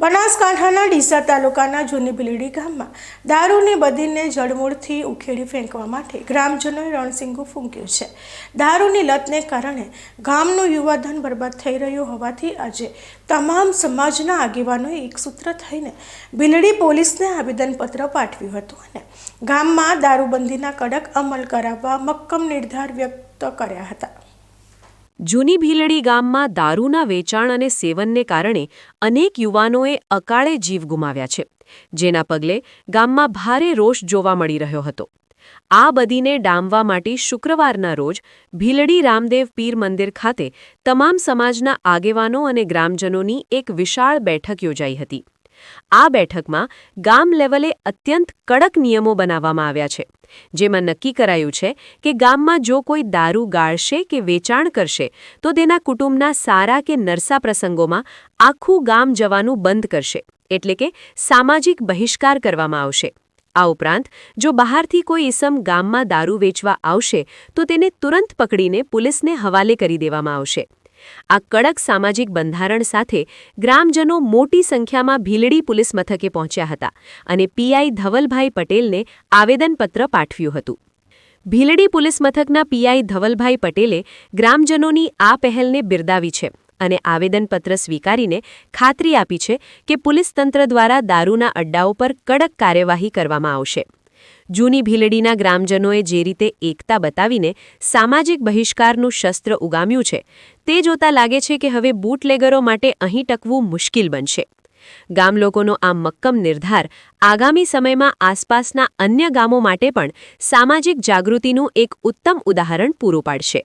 બનાસકાંઠાના ડીસા તાલુકાના જૂની બિલીડી ગામમાં દારૂની બદીને જડમૂળથી ઉખેડી ફેંકવા માટે ગ્રામજનોએ રણસિંગુ ફૂંક્યું છે. દારૂની લતને કારણે ગામનું યુવાધન બરબાદ થઈ રહ્યું હોવાથી આજે તમામ સમાજના આગેવાનોએ એકસૂત્ર થઈને બિલડી પોલીસને આવેદનપત્ર પાઠવ્યું હતું અને ગામમાં દારૂબંધીના કડક અમલ કરાવવા મક્કમ નિર્ધાર વ્યક્ત કર્યા હતા. જૂની ભીલડી ગામમાં દારૂના વેચાણ અને સેવનને કારણે અનેક યુવાનોએ અકાળે જીવ ગુમાવ્યા છે, જેના પગલે ગામમાં ભારે રોષ જોવા મળી રહ્યો હતો. આ બદીને ડામવા માટે શુક્રવારના રોજ ભીલડી રામદેવ પીર મંદિર ખાતે તમામ સમાજના આગેવાનો અને ગ્રામજનોની એક વિશાળ બેઠક યોજાઈ હતી. આ બેઠકમાં ગામ લેવલે અત્યંત કડક નિયમો બનાવવામાં આવ્યા છે. જેમાં નક્કી કરાયું છે કે ગામમાં જો કોઈ દારૂ ગાળશે કે વેચાણ કરશે, તો તેના કુટુંબના સારા કે નરસા પ્રસંગોમાં આખું ગામ જવાનું બંધ કરશે, એટલે કે સામાજિક બહિષ્કાર કરવામાં આવશે. આ ઉપરાંત, જો બહારથી કોઈ ઇસમ ગામમાં દારૂ વેચવા આવશે, તો તેને તુરંત પકડીને પોલીસને હવાલે કરી દેવામાં આવશે. આ કડક સામાજિક બંધારણ સાથે ગ્રામજનો મોટી સંખ્યામાં ભીલડી પોલીસ મથકે પહોંચ્યા હતા અને પીઆઈ ધવલભાઈ પટેલને આવેદનપત્ર પાઠવ્યું હતું. ભીલડી પોલીસ મથકના પીઆઈ ધવલભાઈ પટેલે ગ્રામજનોની આ પહેલને બિરદાવી છે અને આવેદનપત્ર સ્વીકારીને ખાતરી આપી છે કે પોલીસ તંત્ર દ્વારા દારૂના અડ્ડાઓ પર કડક કાર્યવાહી કરવામાં આવશે. જૂની ભીલડીના ગ્રામજનોએ જે રીતે એકતા બતાવીને સામાજિક બહિષ્કારનું શસ્ત્ર ઉગામ્યું છે, તે જોતા લાગે છે કે હવે બૂટલેગરો માટે અહીં ટકવું મુશ્કેલ બનશે. ગામ લોકોનો આ મક્કમ નિર્ધાર આગામી સમયમાં આસપાસના અન્ય ગામો માટે પણ સામાજિક જાગૃતિનું એક ઉત્તમ ઉદાહરણ પૂરું પાડશે.